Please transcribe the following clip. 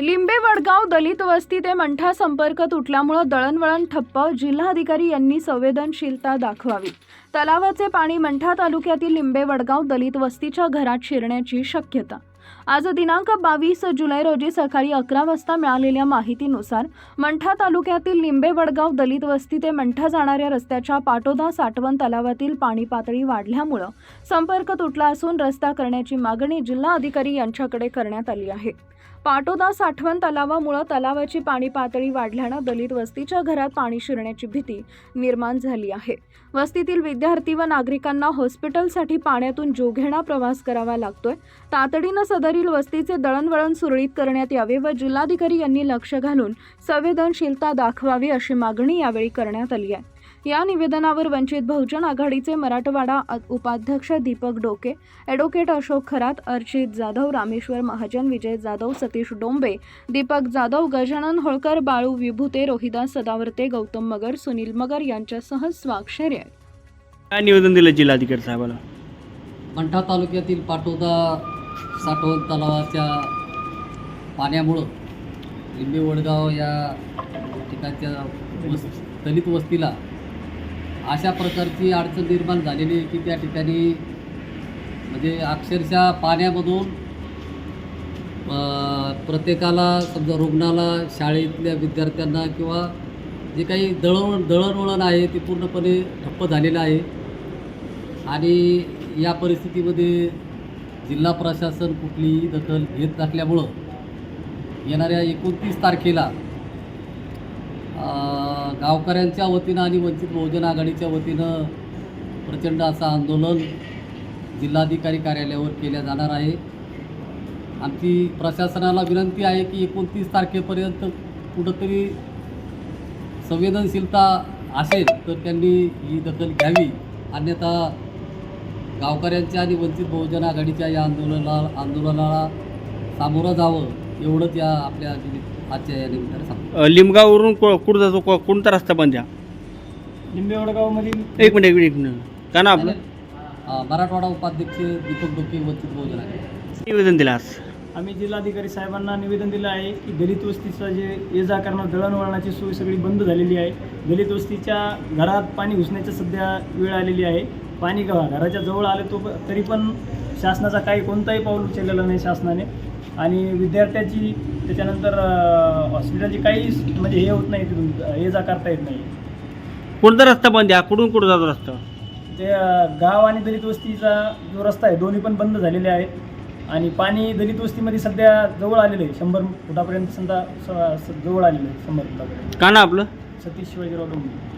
लिंबे वडगाव दलित वस्ती ते मंठा संपर्क तुटल्यामुळं दळणवळण ठप्प जिल्हाधिकारी यांनी संवेदनशीलता दाखवावी. तलावाचे पाणी मंठा तालुक्यातील लिंबे वडगाव दलित वस्तीच्या घरात शिरण्याची शक्यता. आज दिनांक बावीस जुलै रोजी सकाळी अकरा वाजता मिळालेल्या माहितीनुसार मंठा तालुक्यातील लिंबे वडगाव दलित वस्ती ते मंठा जाणाऱ्या रस्त्याच्या पाटोदा साठवण तलावातील पाणी पातळी वाढल्यामुळं संपर्क तुटला असून रस्ता करण्याची मागणी जिल्हाधिकारी यांच्याकडे करण्यात आली आहे. पाटोदा साठवण तलावामुळं तलावाची पाणी पातळी वाढल्यानं दलित वस्तीच्या घरात पाणी शिरण्याची भीती निर्माण झाली आहे. वस्तीतील विद्यार्थी व नागरिकांना हॉस्पिटलसाठी पाण्यातून जोघेणा प्रवास करावा लागतोय. तातडीनं सदरील वस्तीचे दळणवळण सुरळीत करण्यात यावे व जिल्हाधिकारी यांनी लक्ष घालून संवेदनशीलता दाखवावी अशी मागणी यावेळी करण्यात आली आहे. या निवेदनावर वंचित बहुजन आघाडीचे मराठवाडा उपाध्यक्ष दीपक डोके ॲडव्होकेट अशोक खरात अर्चित जाधव रामेश्वर महाजन विजय जाधव सतीश डोंबे दीपक जाधव गजानन होळकर बाळू विभूते रोहिदास सदावर्ते गौतम मगर सुनील मगर यांच्यासह स्वाक्षरी आहेत. काय निवेदन दिलं जिल्हाधिकारी साहेबाला? मंठा तालुक्यातील पाटोदा साठवण तलावाच्या पाण्यामुळं लिंबे वडगाव या ठिकाणच्या वस दलित वस्तीला अशा प्रकारची अडचण निर्माण झालेली आहे की त्या ठिकाणी म्हणजे अक्षरशः पाण्यामधून प्रत्येकाला समजा रुग्णाला शाळेतल्या विद्यार्थ्यांना किंवा जे काही दळण दळणवळण आहे ते पूर्णपणे ठप्प झालेलं आहे. आणि या परिस्थितीमध्ये जिल्हा प्रशासन कुठलीही दखल घेत नसल्यामुळं येणाऱ्या एकोणतीस तारखेला गावकऱ्यांच्या वतीनं आणि वंचित बहुजन आघाडीच्या वतीनं प्रचंड असं आंदोलन जिल्हाधिकारी कार्यालयावर केल्या जाणार आहे. आमची प्रशासनाला विनंती आहे की एकोणतीस तारखेपर्यंत कुठंतरी संवेदनशीलता असेल तर त्यांनी ही दखल घ्यावी. अन्यथा गावकऱ्यांच्या आणि वंचित बहुजन आघाडीच्या या आंदोलनाला आंदोलनाला सामोरं जावं. एवढंच या आपल्या आजच्या या निमित्ताने सांगतो. अ, लिमगाववरून को कुठं जातो को- कोणता रस्ता बंद आहे? लिंबेवडगावमधील एक मिनिट एक मिनिट एक मिनिट. का ना आपलं? अं, मराठवाडा उपाध्यक्ष दीपक डोके वंचित बहुजन आघाडी निवेदन दिलं आज. आम्ही जिल्हाधिकारी साहेबांना निवेदन दिलं आहे की दलित वस्तीचं जे ये जा करणं दळणवळणाची सोय सगळी बंद झालेली आहे. दलित वस्तीच्या घरात पाणी घुसण्याची सध्या वेळ आलेली आहे. पाणी घ घराच्या जवळ आले तो प- तरी पण शासनाचा काही कोणताही पाऊल उचललेलं नाही शासनाने. आणि विद्यार्थ्याची त्याच्यानंतर हॉस्पिटलची काहीच म्हणजे हे होत नाही तिथून ये जा करता येत नाही. कोणता रस्ता बंद आहे? कुठून कुठं जातो रस्ता? ते गाव आणि दलित वस्तीचा जो रस्ता आहे दोन्ही पण बंद झालेले आहेत. आणि पाणी दलित वस्तीमध्ये सध्या जवळ आलेलं आहे शंभर फुटापर्यंत समजा जवळ आलेलं आहे शंभर फुटापर्यंत. का ना आपलं? सतीश शिवाजीराव डोंगरे